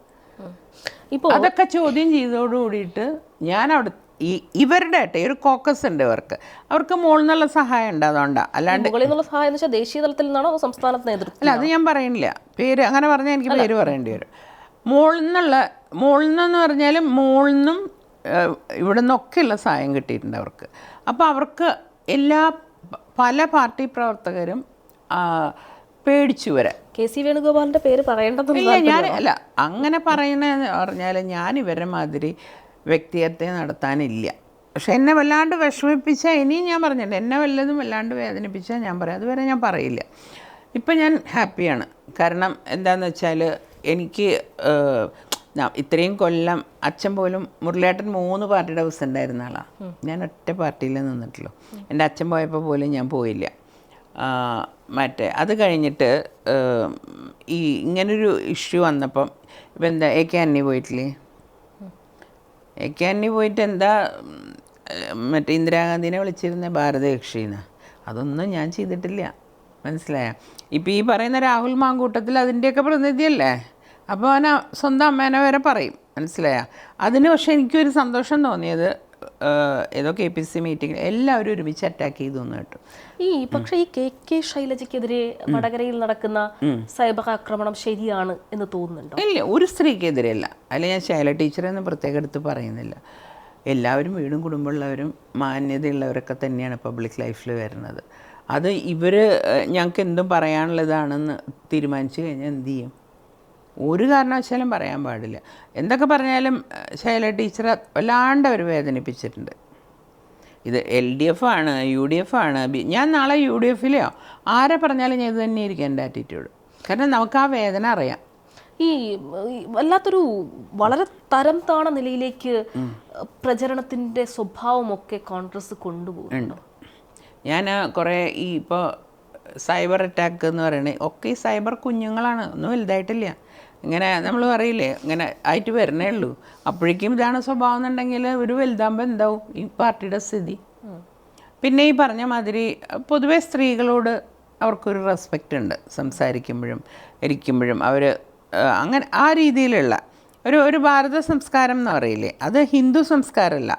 ഇപ്പോൾ അതൊക്കെ ചോദ്യം ചെയ്തോടു കൂടിയിട്ട് ഞാൻ അവിടെ ഈ ഇവരുടെ ആട്ടെ ഒരു കോക്കസ് ഉണ്ട് ഇവർക്ക് അവർക്ക് മുകളിൽ നിന്നുള്ള സഹായം ഉണ്ട് അതുകൊണ്ടാണ് അല്ലാണ്ട് മുകളിൽ നിന്നുള്ള സഹായം എന്ന് വെച്ചാൽ ദേശീയ തലത്തിൽ നിന്നാണോ സംസ്ഥാനത്ത് നേതൃത്വം അല്ല അത് ഞാൻ പറയുന്നില്ല പേര് അങ്ങനെ പറഞ്ഞാൽ എനിക്ക് പേര് പറയേണ്ടി വരും. മുകളിൽ നിന്നുള്ള മുകളിൽ നിന്നെന്ന് പറഞ്ഞാൽ മുകളിൽ നിന്നും ഇവിടെ നിന്നൊക്കെയുള്ള സഹായം കിട്ടിയിട്ടുണ്ട് അവർക്ക്. അപ്പോൾ അവർക്ക് എല്ലാ പല പാർട്ടി പ്രവർത്തകരും പേടിച്ചു വരാൻ. കെ സി വേണുഗോപാലിന്റെ പേര് പറയേണ്ടതില്ല ഞാൻ അല്ല അങ്ങനെ പറയണെന്ന് പറഞ്ഞാൽ ഞാൻ ഇവരെ മാതിരി വ്യക്തിഹത്യ നടത്താനില്ല. പക്ഷെ എന്നെ വല്ലാണ്ട് വിഷമിപ്പിച്ചാൽ ഇനിയും ഞാൻ പറഞ്ഞിട്ടുണ്ട് എന്നെ വല്ലതും വല്ലാണ്ട് വേദനിപ്പിച്ചാൽ ഞാൻ പറയാം. അതുവരെ ഞാൻ പറയില്ല. ഇപ്പം ഞാൻ ഹാപ്പിയാണ്. കാരണം എന്താണെന്ന് വെച്ചാൽ എനിക്ക് ഇത്രയും കൊല്ലം അച്ഛൻ പോലും മുരളിയേട്ടൻ മൂന്ന് പാർട്ടിയുടെ ഹൗസ് ഉണ്ടായിരുന്ന ആളാണ് ഞാൻ ഒറ്റ പാർട്ടിയിൽ നിന്നിട്ടുള്ളൂ. എന്റെ അച്ഛൻ പോയപ്പോൾ പോലും ഞാൻ പോയില്ല. മറ്റേ അത് കഴിഞ്ഞിട്ട് ഈ ഇങ്ങനൊരു ഇഷ്യൂ വന്നപ്പം ഇപ്പം എന്താ എ കെ അന്നി പോയിട്ടില്ലേ? എ കെ അന്നി പോയിട്ട് എന്താ മറ്റേ ഇന്ദിരാഗാന്ധിനെ വിളിച്ചിരുന്ന ഭാരതയക്ഷിന്ന് അതൊന്നും ഞാൻ ചെയ്തിട്ടില്ല. മനസ്സിലായ? ഇപ്പം ഈ പറയുന്ന രാഹുൽ മാങ്കൂട്ടത്തിൽ അതിന്റെയൊക്കെ പ്രതിനിധിയല്ലേ? അപ്പോൾ അവൻ ആ സ്വന്തം അമ്മേനെ വരെ പറയും. മനസ്സിലായ? അതിന് പക്ഷേ എനിക്കൊരു സന്തോഷം തോന്നിയത് ഏതോ കെ പി സി മീറ്റിംഗ് എല്ലാവരും ഒരുമിച്ച് അറ്റാക്ക് ചെയ്തു എന്ന് കേട്ടു. ഈ പക്ഷേ ഈ കെ കെ ശൈലജയ്ക്കെതിരെ വടകരയിൽ നടക്കുന്ന സൈബർ ആക്രമണം ശരിയാണ് എന്ന് തോന്നുന്നുണ്ടോ? ഇല്ല ഒരു സ്ത്രീക്കെതിരെ അല്ല. അല്ല ഞാൻ ശൈല ടീച്ചറെന്ന് പ്രത്യേകം എടുത്ത് പറയുന്നില്ല. എല്ലാവരും വീടും കുടുംബമുള്ളവരും മാന്യതയുള്ളവരൊക്കെ തന്നെയാണ് പബ്ലിക് ലൈഫിൽ വരുന്നത്. അത് ഇവർ ഞങ്ങൾക്ക് എന്തും പറയാനുള്ളതാണെന്ന് തീരുമാനിച്ചു കഴിഞ്ഞാൽ എന്ത് ചെയ്യും? ഒരു കാരണവശാലും പറയാൻ പാടില്ല. എന്തൊക്കെ പറഞ്ഞാലും ശൈല ടീച്ചറെ വല്ലാണ്ട് അവർ വേദനിപ്പിച്ചിട്ടുണ്ട്. ഇത് എൽ ഡി എഫ് ആണ് യു ഡി എഫ് ആണ് ബി- ഞാൻ നാളെ യു ഡി എഫിലെയോ? ആരെ പറഞ്ഞാലും ഞാൻ ഇത് തന്നെയായിരിക്കും എന്റെ ആറ്റിറ്റ്യൂഡ് കാരണം നമുക്ക് ആ വേദന അറിയാം. ഈ ഈ വല്ലാത്തൊരു വളരെ തരം താണ നിലയിലേക്ക് പ്രചരണത്തിന്റെ സ്വഭാവമൊക്കെ കോൺഗ്രസ് കൊണ്ടുപോകുന്നുണ്ടോ? ഞാൻ കുറേ ഈ ഇപ്പോൾ സൈബർ അറ്റാക്ക് എന്ന് പറയുന്നത് ഒക്കെ ഈ സൈബർ കുഞ്ഞുങ്ങളാണ്. ഒന്നും വലുതായിട്ടില്ല. ഇങ്ങനെ നമ്മൾ പറയില്ലേ ഇങ്ങനെ ആയിട്ട് വരണേ ഉള്ളൂ. അപ്പോഴേക്കും ഇതാണ് സ്വഭാവം എന്നുണ്ടെങ്കിൽ ഒരു വലുതാകുമ്പോൾ എന്താവും? ഈ പാർട്ടിയുടെ സ്ഥിതി. പിന്നെ ഈ പറഞ്ഞ മാതിരി പൊതുവേ സ്ത്രീകളോട് അവർക്കൊരു റെസ്പെക്റ്റ് ഉണ്ട്. സംസാരിക്കുമ്പോഴും ഇരിക്കുമ്പോഴും അവർ അങ്ങനെ ആ രീതിയിലുള്ള ഒരു ഒരു ഭാരത സംസ്കാരം എന്ന് പറയില്ലേ അത് ഹിന്ദു സംസ്കാരമല്ല.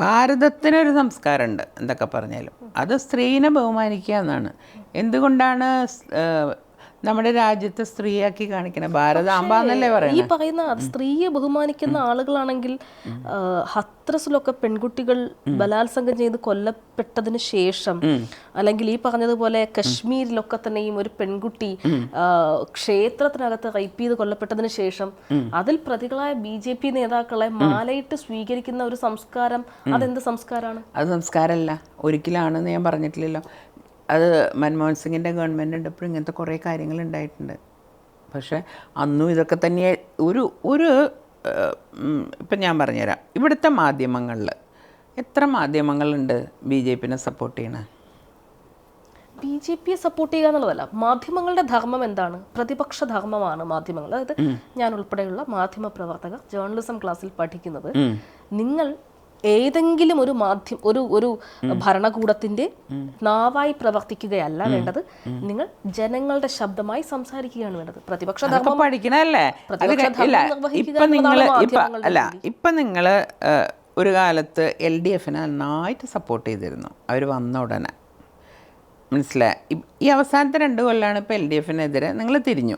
ഭാരതത്തിനൊരു സംസ്കാരമുണ്ട് എന്തൊക്കെ പറഞ്ഞാലും. അത് സ്ത്രീനെ ബഹുമാനിക്കുക എന്നാണ്. എന്തുകൊണ്ടാണ് നമ്മുടെ രാജ്യത്തെ സ്ത്രീയാക്കി കാണിക്കുന്നത് ഭാരതാംബ പറയുന്നത് ഈ പറയുന്ന സ്ത്രീയെ ബഹുമാനിക്കുന്ന ആളുകളാണെങ്കിൽ ഹത്രസിലൊക്കെ പെൺകുട്ടികൾ ബലാത്സംഗം ചെയ്ത് കൊല്ലപ്പെട്ടതിന് ശേഷം അല്ലെങ്കിൽ ഈ പറഞ്ഞതുപോലെ കശ്മീരിലൊക്കെ തന്നെയും ഒരു പെൺകുട്ടി ക്ഷേത്രത്തിനകത്ത് റൈപ്പ് ചെയ്ത് കൊല്ലപ്പെട്ടതിന് ശേഷം അതിൽ പ്രതികളായ ബി ജെ പി നേതാക്കളെ മാലയിട്ട് സ്വീകരിക്കുന്ന ഒരു സംസ്കാരം അതെന്ത് സംസ്കാരമാണ്? അത് സംസ്കാരമല്ല. ഒരിക്കലാണെന്ന് ഞാൻ പറഞ്ഞിട്ടില്ലല്ലോ. അത് മൻമോഹൻ സിംഗിന്റെ ഗവൺമെന്റ് ഉണ്ടപ്പോഴും ഇങ്ങനത്തെ കുറേ കാര്യങ്ങൾ ഉണ്ടായിട്ടുണ്ട്. പക്ഷേ അന്നും ഇതൊക്കെ തന്നെ ഒരു ഒരു ഇപ്പം ഞാൻ പറഞ്ഞുതരാം. ഇവിടുത്തെ മാധ്യമങ്ങളിൽ എത്ര മാധ്യമങ്ങളുണ്ട് ബി ജെ പിനെ സപ്പോർട്ട് ചെയ്യണേ? ബി ജെ പിയെ സപ്പോർട്ട് ചെയ്യുക എന്നുള്ളതല്ല മാധ്യമങ്ങളുടെ ധർമ്മം എന്താണ്? പ്രതിപക്ഷ ധർമ്മമാണ് മാധ്യമങ്ങൾ. അതായത് ഞാൻ ഉൾപ്പെടെയുള്ള മാധ്യമ പ്രവർത്തകർ ജേർണലിസം ക്ലാസ്സിൽ പഠിക്കുന്നത് നിങ്ങൾ ഏതെങ്കിലും ഒരു മാധ്യമ ഒരു ഒരു ഭരണകൂടത്തിന്റെ നാവായി പ്രവർത്തിക്കുകയല്ല വേണ്ടത്. നിങ്ങൾ ജനങ്ങളുടെ ശബ്ദമായി സംസാരിക്കുകയാണ് വേണ്ടത്. പ്രതിപക്ഷ പഠിക്കണല്ലേ? അല്ല ഇപ്പൊ നിങ്ങൾ ഒരു കാലത്ത് എൽ ഡി എഫിനെ നന്നായിട്ട് സപ്പോർട്ട് ചെയ്തിരുന്നു. അവർ വന്ന ഉടനെ. മനസ്സിലായി? ഈ അവസാനത്തെ രണ്ട് കൊല്ലാണ് ഇപ്പോൾ എൽ ഡി എഫിനെതിരെ നിങ്ങൾ തിരിഞ്ഞു.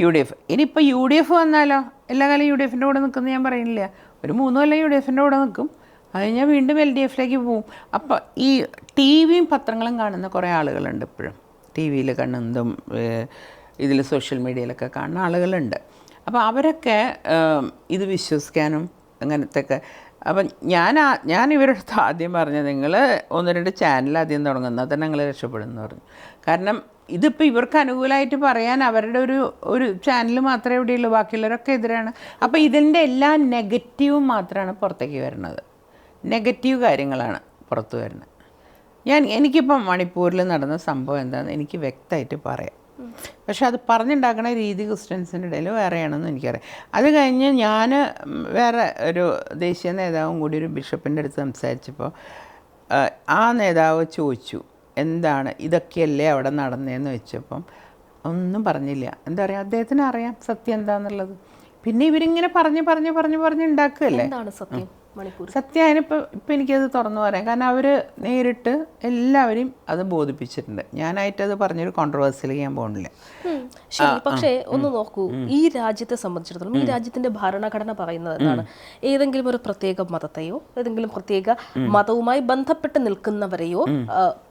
U D F. ഇനിയിപ്പോൾ യു ഡി എഫ് വന്നാലോ? എല്ലാ കാലം യു ഡി എഫിന്റെ കൂടെ നിൽക്കുന്നത് ഞാൻ പറയുന്നില്ല. ഒരു മൂന്ന് കൊല്ലം യു ഡി എഫിന്റെ കൂടെ നിൽക്കും. അത് കഴിഞ്ഞാൽ വീണ്ടും എൽ ഡി എഫിലേക്ക് പോവും. അപ്പോൾ ഈ ടി വിയും പത്രങ്ങളും കാണുന്ന കുറേ ആളുകളുണ്ട് ഇപ്പോഴും. ടി വിയിൽ കാണുന്നതും ഇതിൽ സോഷ്യൽ മീഡിയയിലൊക്കെ കാണുന്ന ആളുകളുണ്ട്. അപ്പോൾ അവരൊക്കെ ഇത് വിശ്വസിക്കാനും അങ്ങനത്തെ ഒക്കെ അപ്പം ഞാൻ ഞാൻ ഇവരുടെ അടുത്ത് ആദ്യം പറഞ്ഞു നിങ്ങൾ ഒന്ന് രണ്ട് ചാനൽ ആദ്യം തുടങ്ങുന്നത് തന്നെ ഞങ്ങൾ രക്ഷപ്പെടുമെന്ന് പറഞ്ഞു. കാരണം ഇതിപ്പോൾ ഇവർക്ക് അനുകൂലമായിട്ട് പറയാൻ അവരുടെ ഒരു ഒരു ചാനൽ മാത്രമേ ഇവിടെയുള്ളൂ ബാക്കിയുള്ളവരൊക്കെ എതിരാണ്. അപ്പോൾ ഇതിന്റെ എല്ലാ നെഗറ്റീവും മാത്രമാണ് പുറത്തേക്ക് വരുന്നത്. നെഗറ്റീവ് കാര്യങ്ങളാണ് പുറത്തു വരുന്നത്. ഞാൻ എനിക്കിപ്പം മണിപ്പൂരിൽ നടന്ന സംഭവം എന്താണെന്ന് എനിക്ക് വ്യക്തമായിട്ട് പറയാം. പക്ഷെ അത് പറഞ്ഞുണ്ടാക്കുന്ന രീതി ക്രിസ്ത്യൻസിന്റെ ഇടയിൽ വേറെയാണെന്ന് എനിക്കറിയാം. അത് കഴിഞ്ഞ് ഞാൻ വേറെ ഒരു ദേശീയ നേതാവും കൂടി ഒരു ബിഷപ്പിന്റെ അടുത്ത് സംസാരിച്ചപ്പോൾ ആ, നേതാവ് ചോദിച്ചു എന്താണ് ഇതൊക്കെയല്ലേ അവിടെ നടന്നതെന്ന് വെച്ചപ്പം? ഒന്നും പറഞ്ഞില്ല. എന്താ പറയുക അദ്ദേഹത്തിന് അറിയാം സത്യം എന്താണെന്നുള്ളത് പിന്നെ ഇവരിങ്ങനെ പറഞ്ഞ് പറഞ്ഞ് പറഞ്ഞ് പറഞ്ഞ് ഉണ്ടാക്കുകയല്ലേ? സത്യം? മണിപ്പൂർ സത്യം അതിനിപ്പോൾ ഇപ്പം എനിക്കത് തുറന്നു പറയാം. കാരണം അവർ നേരിട്ട് എല്ലാവരെയും അത് ബോധിപ്പിച്ചിട്ടുണ്ട്. ഞാനായിട്ടത് പറഞ്ഞൊരു കോൺട്രവേഴ്സിയിലേക്ക് ഞാൻ പോകണില്ല ശരി പക്ഷേ ഒന്ന് നോക്കൂ. ഈ രാജ്യത്തെ സംബന്ധിച്ചിടത്തോളം ഈ രാജ്യത്തിന്റെ ഭരണഘടന പറയുന്നത് എന്താണ്? ഏതെങ്കിലും ഒരു പ്രത്യേക മതത്തെയോ ഏതെങ്കിലും പ്രത്യേക മതവുമായി ബന്ധപ്പെട്ട് നിൽക്കുന്നവരെയോ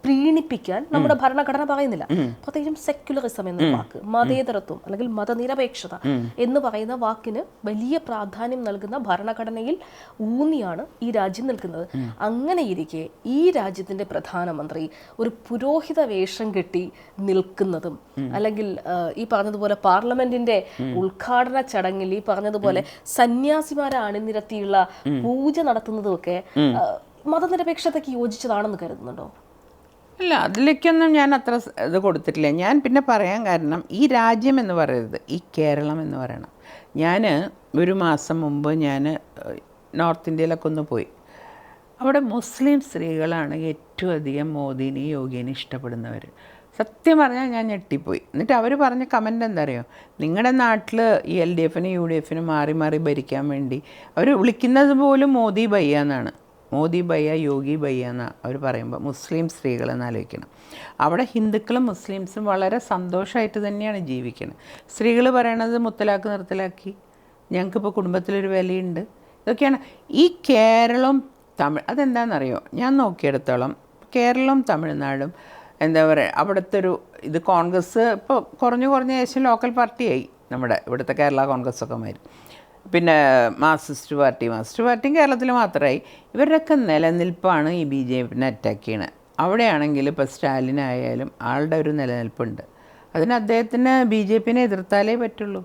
പ്രീണിപ്പിക്കാൻ നമ്മുടെ ഭരണഘടന പറയുന്നില്ല. പ്രത്യേകിച്ചും സെക്യുലറിസം എന്ന വാക്ക് മതേതരത്വം അല്ലെങ്കിൽ മതനിരപേക്ഷത എന്ന് പറയുന്ന വാക്കിന് വലിയ പ്രാധാന്യം നൽകുന്ന ഭരണഘടനയിൽ ഊന്നിയാണ് ഈ രാജ്യം നിൽക്കുന്നത്. അങ്ങനെ ഇരിക്കെ ഈ രാജ്യത്തിന്റെ പ്രധാനമന്ത്രി ഒരു പുരോഹിത വേഷം കെട്ടി നിൽക്കുന്നതും അല്ലെങ്കിൽ ഈ പറഞ്ഞതുപോലെ പാർലമെന്റിന്റെ ഉദ്ഘാടന ചടങ്ങിൽ ഈ പറഞ്ഞതുപോലെ സന്യാസിമാരെ അണിനിരത്തിയുള്ള പൂജ നടത്തുന്നതും ഒക്കെ മതനിരപേക്ഷതയ്ക്ക് യോജിച്ചതാണെന്ന് കരുതുന്നുണ്ടോ? അല്ല അതിലേക്കൊന്നും ഞാൻ അത്ര ഇത് കൊടുത്തിട്ടില്ല. ഞാൻ പിന്നെ പറയാൻ കാരണം ഈ രാജ്യം എന്ന് പറയരുത് ഈ കേരളം എന്ന് പറയണം. ഞാൻ ഒരു മാസം മുമ്പ് ഞാൻ നോർത്ത് ഇന്ത്യയിലൊക്കെ ഒന്ന് പോയി. അവിടെ മുസ്ലിം സ്ത്രീകളാണ് ഏറ്റവും അധികം മോദിനെ യോഗിനെ ഇഷ്ടപ്പെടുന്നവർ സത്യം പറഞ്ഞാൽ ഞാൻ ഞെട്ടിപ്പോയി. എന്നിട്ട് അവർ പറഞ്ഞ കമന്റ് എന്താ അറിയോ നിങ്ങളുടെ നാട്ടിൽ ഈ എൽ ഡി എഫിനും യു ഡി എഫിനും മാറി മാറി ഭരിക്കാൻ വേണ്ടി അവർ വിളിക്കുന്നത് പോലും മോദി ഭയ്യ എന്നാണ്. മോദി ഭയ്യ യോഗി ഭയ്യ എന്നാണ് അവർ പറയുമ്പോൾ മുസ്ലിം സ്ത്രീകളെന്ന് ആലോചിക്കണം. അവിടെ ഹിന്ദുക്കളും മുസ്ലിംസും വളരെ സന്തോഷമായിട്ട് തന്നെയാണ് ജീവിക്കുന്നത് സ്ത്രീകൾ പറയണത് മുത്തലാക്ക് നിർത്തലാക്കി. ഞങ്ങൾക്കിപ്പോൾ കുടുംബത്തിലൊരു വിലയുണ്ട്. ഇതൊക്കെയാണ്. ഈ കേരളം തമിഴ് അതെന്താണെന്നറിയോ ഞാൻ നോക്കിയെടുത്തോളം കേരളം തമിഴ്നാടും എന്താ പറയുക അവിടുത്തെ ഒരു ഇത് കോൺഗ്രസ് ഇപ്പോൾ കുറഞ്ഞു കുറഞ്ഞ ശേഷം ലോക്കൽ പാർട്ടിയായി. നമ്മുടെ ഇവിടുത്തെ കേരള കോൺഗ്രസ് ഒക്കെ മാതിരി പിന്നെ മാർക്സിസ്റ്റ് പാർട്ടി മാർക്സിസ്റ്റ് പാർട്ടിയും കേരളത്തിൽ മാത്രമായി. ഇവരുടെയൊക്കെ നിലനിൽപ്പാണ് ഈ ബി ജെ പിന്നെ അറ്റാക്ക് ചെയ്യണത് അവിടെയാണെങ്കിൽ ഇപ്പോൾ സ്റ്റാലിനായാലും ആളുടെ ഒരു നിലനിൽപ്പുണ്ട്. അതിന് അദ്ദേഹത്തിന് ബി ജെ പിനെ എതിർത്താലേ പറ്റുള്ളൂ.